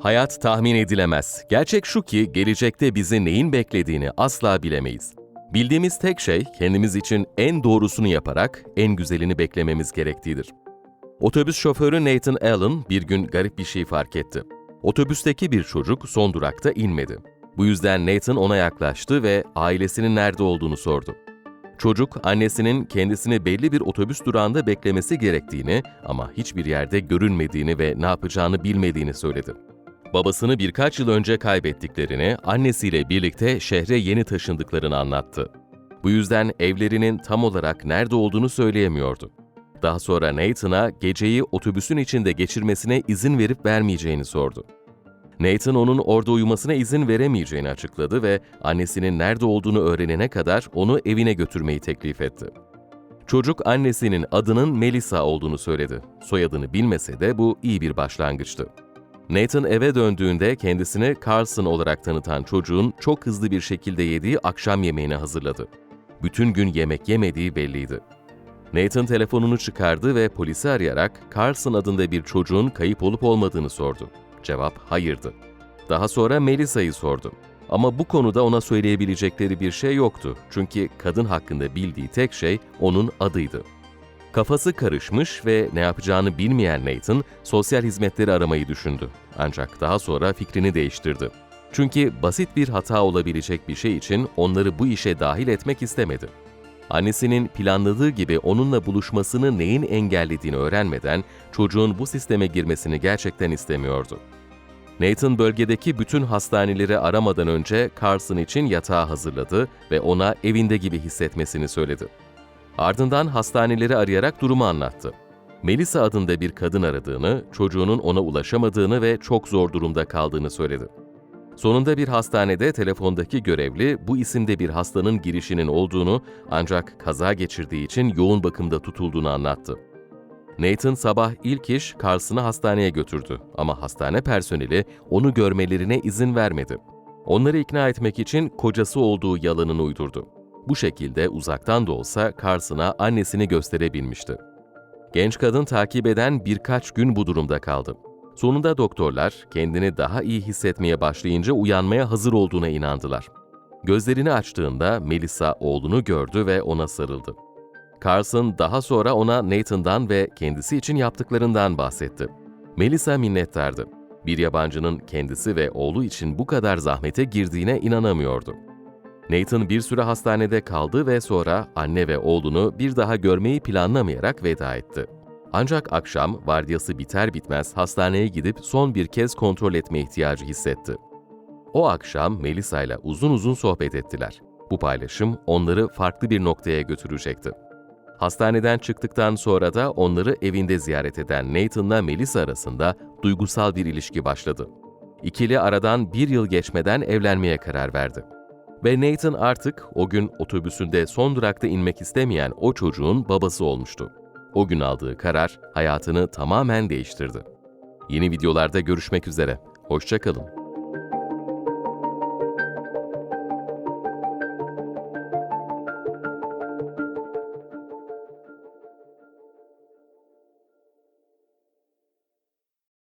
Hayat tahmin edilemez. Gerçek şu ki gelecekte bizi neyin beklediğini asla bilemeyiz. Bildiğimiz tek şey kendimiz için en doğrusunu yaparak en güzelini beklememiz gerektiğidir. Otobüs şoförü Nathan Allen bir gün garip bir şey fark etti. Otobüsteki bir çocuk son durakta inmedi. Bu yüzden Nathan ona yaklaştı ve ailesinin nerede olduğunu sordu. Çocuk, annesinin kendisini belli bir otobüs durağında beklemesi gerektiğini ama hiçbir yerde görünmediğini ve ne yapacağını bilmediğini söyledi. Babasını birkaç yıl önce kaybettiklerini, annesiyle birlikte şehre yeni taşındıklarını anlattı. Bu yüzden evlerinin tam olarak nerede olduğunu söyleyemiyordu. Daha sonra Nathan'a geceyi otobüsün içinde geçirmesine izin verip vermeyeceğini sordu. Nathan onun orada uyumasına izin veremeyeceğini açıkladı ve annesinin nerede olduğunu öğrenene kadar onu evine götürmeyi teklif etti. Çocuk annesinin adının Melissa olduğunu söyledi. Soyadını bilmese de bu iyi bir başlangıçtı. Nathan eve döndüğünde kendisini Carlson olarak tanıtan çocuğun çok hızlı bir şekilde yediği akşam yemeğini hazırladı. Bütün gün yemek yemediği belliydi. Nathan telefonunu çıkardı ve polisi arayarak Carlson adında bir çocuğun kayıp olup olmadığını sordu. Cevap hayırdı. Daha sonra Melissa'yı sordu. Ama bu konuda ona söyleyebilecekleri bir şey yoktu. Çünkü kadın hakkında bildiği tek şey onun adıydı. Kafası karışmış ve ne yapacağını bilmeyen Nathan, sosyal hizmetleri aramayı düşündü. Ancak daha sonra fikrini değiştirdi. Çünkü basit bir hata olabilecek bir şey için onları bu işe dahil etmek istemedi. Annesinin planladığı gibi onunla buluşmasını neyin engellediğini öğrenmeden çocuğun bu sisteme girmesini gerçekten istemiyordu. Nathan bölgedeki bütün hastaneleri aramadan önce Carson için yatağı hazırladı ve ona evinde gibi hissetmesini söyledi. Ardından hastaneleri arayarak durumu anlattı. Melissa adında bir kadın aradığını, çocuğunun ona ulaşamadığını ve çok zor durumda kaldığını söyledi. Sonunda bir hastanede telefondaki görevli bu isimde bir hastanın girişinin olduğunu ancak kaza geçirdiği için yoğun bakımda tutulduğunu anlattı. Nathan sabah ilk iş Carson'ı hastaneye götürdü ama hastane personeli onu görmelerine izin vermedi. Onları ikna etmek için kocası olduğu yalanını uydurdu. Bu şekilde uzaktan da olsa Carson'a annesini gösterebilmişti. Genç kadın takip eden birkaç gün bu durumda kaldı. Sonunda doktorlar kendini daha iyi hissetmeye başlayınca uyanmaya hazır olduğuna inandılar. Gözlerini açtığında Melissa oğlunu gördü ve ona sarıldı. Carson daha sonra ona Nathan'dan ve kendisi için yaptıklarından bahsetti. Melissa minnettardı. Bir yabancının kendisi ve oğlu için bu kadar zahmete girdiğine inanamıyordu. Nathan bir süre hastanede kaldı ve sonra anne ve oğlunu bir daha görmeyi planlamayarak veda etti. Ancak akşam vardiyası biter bitmez hastaneye gidip son bir kez kontrol etme ihtiyacı hissetti. O akşam Melissa ile uzun uzun sohbet ettiler. Bu paylaşım onları farklı bir noktaya götürecekti. Hastaneden çıktıktan sonra da onları evinde ziyaret eden Nathan'la Melissa arasında duygusal bir ilişki başladı. İkili aradan bir yıl geçmeden evlenmeye karar verdi. Ve Nathan artık o gün otobüsünde son durakta inmek istemeyen o çocuğun babası olmuştu. O gün aldığı karar hayatını tamamen değiştirdi. Yeni videolarda görüşmek üzere. Hoşçakalın.